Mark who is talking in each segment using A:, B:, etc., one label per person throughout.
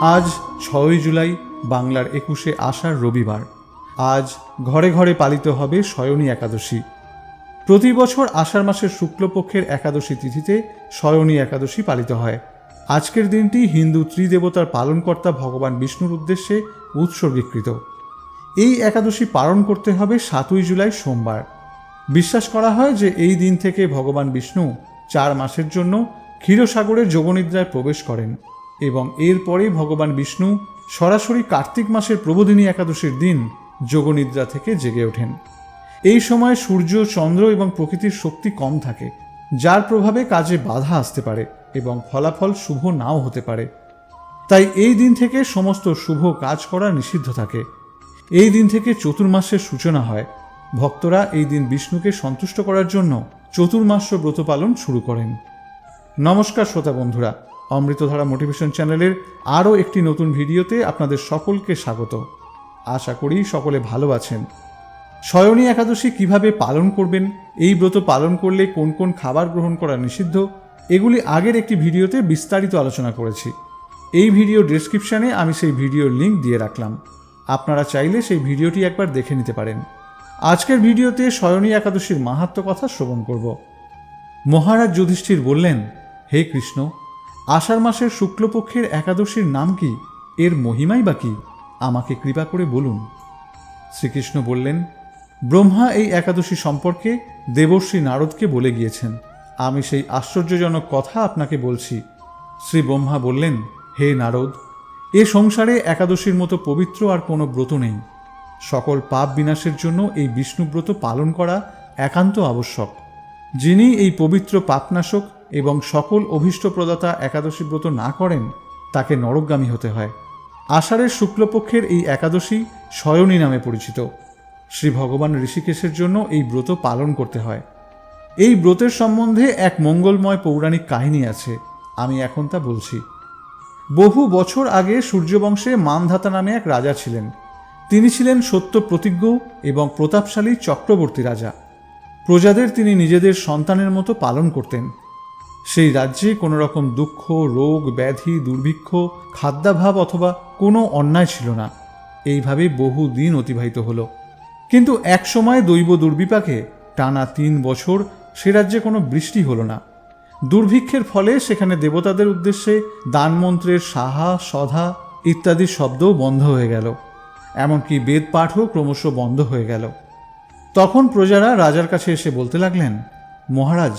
A: আজ ছয়ই জুলাই, বাংলার একুশে আষাঢ় রবিবার। আজ ঘরে ঘরে পালিত হবে শয়নী একাদশী। প্রতি বছর আষাঢ় মাসের শুক্লপক্ষের একাদশী তিথিতে শয়নী একাদশী পালিত হয়। আজকের দিনটি হিন্দু ত্রিদেবতার পালনকর্তা ভগবান বিষ্ণুর উদ্দেশ্যে উৎসর্গীকৃত। এই একাদশী পালন করতে হবে সাতই জুলাই সোমবার। বিশ্বাস করা হয় যে এই দিন থেকে ভগবান বিষ্ণু চার মাসের জন্য ক্ষীরসাগরের যোগনিদ্রায় প্রবেশ করেন। এবং এরপরে ভগবান বিষ্ণু সরাসরি কার্তিক মাসের প্রবোধিনী একাদশীর দিন যোগনিদ্রা থেকে জেগে ওঠেন। এই সময় সূর্য, চন্দ্র এবং প্রকৃতির শক্তি কম থাকে, যার প্রভাবে কাজে বাধা আসতে পারে এবং ফলাফল শুভ নাও হতে পারে। তাই এই দিন থেকে সমস্ত শুভ কাজ করা নিষিদ্ধ থাকে। এই দিন থেকে চতুর্মাসের সূচনা হয়। ভক্তরা এই দিন বিষ্ণুকে সন্তুষ্ট করার জন্য চতুর্মাস্য ব্রত পালন শুরু করেন। নমস্কার, শ্রোতা বন্ধুরা। অমৃতধারা মোটিভেশন চ্যানেলের আরও একটি নতুন ভিডিওতে আপনাদের সকলকে স্বাগত। আশা করি সকলে ভালো আছেন। শয়নী একাদশী কীভাবে পালন করবেন, এই ব্রত পালন করলে কোন কোন খাবার গ্রহণ করা নিষিদ্ধ, এগুলি আগের একটি ভিডিওতে বিস্তারিত আলোচনা করেছি। এই ভিডিও ডেসক্রিপশানে আমি সেই ভিডিওর লিঙ্ক দিয়ে রাখলাম। আপনারা চাইলে সেই ভিডিওটি একবার দেখে নিতে পারেন। আজকের ভিডিওতে শয়নী একাদশীর মাহাত্ম কথা শ্রবণ করব। মহারাজ যুধিষ্ঠির বললেন, হে কৃষ্ণ আষাঢ় মাসের শুক্লপক্ষের একাদশীর নাম কি? এর মহিমাই বা কি? আমাকে কৃপা করে বলুন। শ্রীকৃষ্ণ বললেন, ব্রহ্মা এই একাদশী সম্পর্কে দেবশ্রী নারদকে বলে গিয়েছেন। আমি সেই আশ্চর্যজনক কথা আপনাকে বলছি। শ্রী ব্রহ্মা বললেন, হে নারদ, এ সংসারে একাদশীর মতো পবিত্র আর কোনো ব্রত নেই। সকল পাপ বিনাশের জন্য এই বিষ্ণুব্রত পালন করা একান্ত আবশ্যক। যিনি এই পবিত্র পাপনাশক এবং সকল অভীষ্ট প্রদাতা একাদশী ব্রত না করেন, তাকে নরকগামী হতে হয়। আষাঢ়ের শুক্লপক্ষের এই একাদশী শয়নী নামে পরিচিত। শ্রী ভগবান ঋষিকেশের জন্য এই ব্রত পালন করতে হয়। এই ব্রতের সম্বন্ধে এক মঙ্গলময় পৌরাণিক কাহিনী আছে, আমি এখন তা বলছি। বহু বছর আগে সূর্যবংশে মানধাতা নামে এক রাজা ছিলেন। তিনি ছিলেন সত্য প্রতিজ্ঞ এবং প্রতাপশালী চক্রবর্তী রাজা। প্রজাদের তিনি নিজেদের সন্তানের মতো পালন করতেন। সেই রাজ্যে কোনো রকম দুঃখ, রোগ, ব্যাধি, দুর্ভিক্ষ, খাদ্যাভাব অথবা কোনো অন্যায় ছিল না। এইভাবে বহু দিন অতিবাহিত হলো। কিন্তু একসময় দৈব দুর্বিপাকে টানা তিন বছর সে রাজ্যে কোনো বৃষ্টি হলো না। দুর্ভিক্ষের ফলে সেখানে দেবতাদের উদ্দেশ্যে দানমন্ত্রের সাহা, সধা ইত্যাদি শব্দও বন্ধ হয়ে গেল। এমনকি বেদ পাঠও ক্রমশ বন্ধ হয়ে গেল। তখন প্রজারা রাজার কাছে এসে বলতে লাগলেন, মহারাজ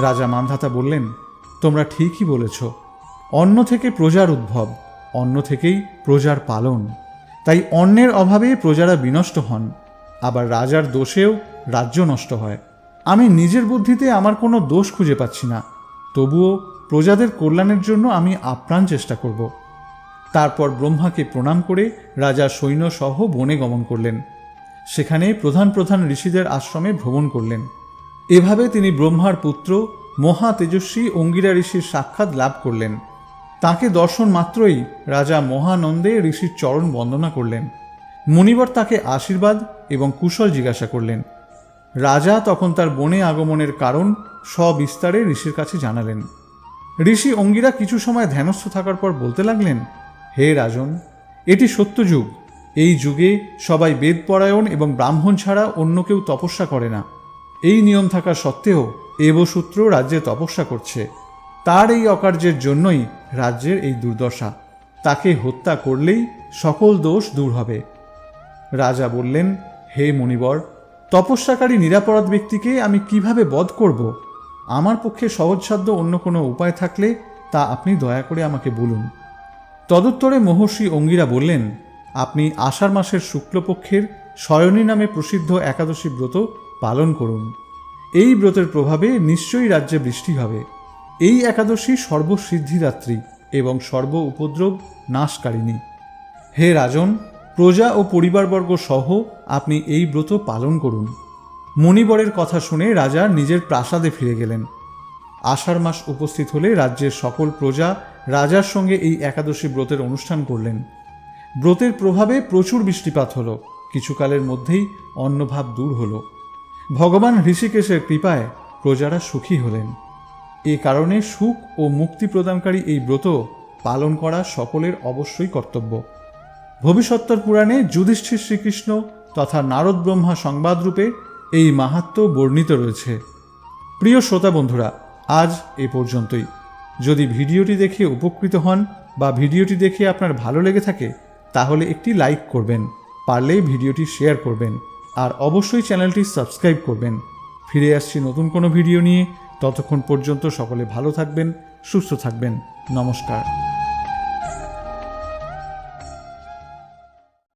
A: রাজা মানধাতা বললেন, তোমরা ঠিকই বলেছ। অন্ন থেকে প্রজার উদ্ভব, অন্ন থেকেই প্রজার পালন। তাই অন্নের অভাবে প্রজারা বিনষ্ট হন, আবার রাজার দোষেও রাজ্য নষ্ট হয়। আমি নিজের বুদ্ধিতে আমার কোনো দোষ খুঁজে পাচ্ছি না। তবুও প্রজাদের কল্যাণের জন্য আমি আপ্রাণ চেষ্টা করব। তারপর ব্রহ্মাকে প্রণাম করে রাজা সৈন্যসহ বনে গমন করলেন। সেখানে প্রধান প্রধান ঋষিদের আশ্রমে ভ্রমণ করলেন। এভাবে তিনি ব্রহ্মার পুত্র, মহা তেজস্বী অঙ্গিরা ঋষির সাক্ষাৎ লাভ করলেন। তাকে দর্শন মাত্রই রাজা মহানন্দে ঋষির চরণ বন্দনা করলেন। মুনিবর তাকে আশীর্বাদ এবং কুশল জিজ্ঞাসা করলেন। রাজা তখন তার বনে আগমনের কারণ সবিস্তারে ঋষির কাছে জানালেন। ঋষি অঙ্গিরা কিছু সময় ধ্যানস্থ থাকার পর বলতে লাগলেন, হে রাজন, এটি সত্যযুগ। এই যুগে সবাই বেদপরায়ণ এবং ব্রাহ্মণ ছাড়া অন্য কেউ তপস্যা করে না। এই নিয়ম থাকা সত্ত্বেও এবসূত্র রাজ্যে তপস্যা করছে। তার এই অকার্যের জন্যই রাজ্যের এই দুর্দশা। তাকে হত্যা করলেই সকল দোষ দূর হবে। রাজা বললেন, হে মণিবর, তপস্যাকারী নিরাপরাধ ব্যক্তিকে আমি কীভাবে বধ করব? আমার পক্ষে সহজসাধ্য অন্য কোনো উপায় থাকলে তা আপনি দয়া করে আমাকে বলুন। তদুত্তরে মহর্ষি অঙ্গিরা বললেন, আপনি আষাঢ় মাসের শুক্লপক্ষের শয়নী নামে প্রসিদ্ধ একাদশী ব্রত পালন করুন। এই ব্রতের প্রভাবে নিশ্চয়ই রাজ্যে বৃষ্টি হবে। এই একাদশী সর্বসিদ্ধিদাত্রী এবং সর্ব উপদ্রব নাশকারিণী। হে রাজন, প্রজা ও পরিবারবর্গ সহ আপনি এই ব্রত পালন করুন। মণিবরের কথা শুনে রাজা নিজের প্রাসাদে ফিরে গেলেন। আষাঢ় মাস উপস্থিত হলে রাজ্যের সকল প্রজা রাজার সঙ্গে এই একাদশী ব্রতের অনুষ্ঠান করলেন। ব্রতের প্রভাবে প্রচুর বৃষ্টিপাত হলো। কিছুকালের মধ্যেই অন্নভাব দূর হলো। ভগবান ঋষিকেশের কৃপায় প্রজারা সুখী হলেন। এ কারণে সুখ ও মুক্তি প্রদানকারী এই ব্রত পালন করা সকলের অবশ্যই কর্তব্য। ভবিষ্যত্তর পুরাণে যুধিষ্ঠির শ্রীকৃষ্ণ তথা নারদ ব্রহ্মা সংবাদরূপে এই মাহাত্ম বর্ণিত রয়েছে। প্রিয় শ্রোতা বন্ধুরা, আজ এ পর্যন্তই। যদি ভিডিওটি দেখে উপকৃত হন বা ভিডিওটি দেখে আপনার ভালো লেগে থাকে, তাহলে একটি লাইক করবেন, পারলেই ভিডিওটি শেয়ার করবেন। আর অবশ্যই চ্যানেলটি সাবস্ক্রাইব করবেন। ফিরে আসছি নতুন কোনো ভিডিও নিয়ে। ততক্ষণ পর্যন্ত সকলে ভালো থাকবেন, সুস্থ থাকবেন। নমস্কার।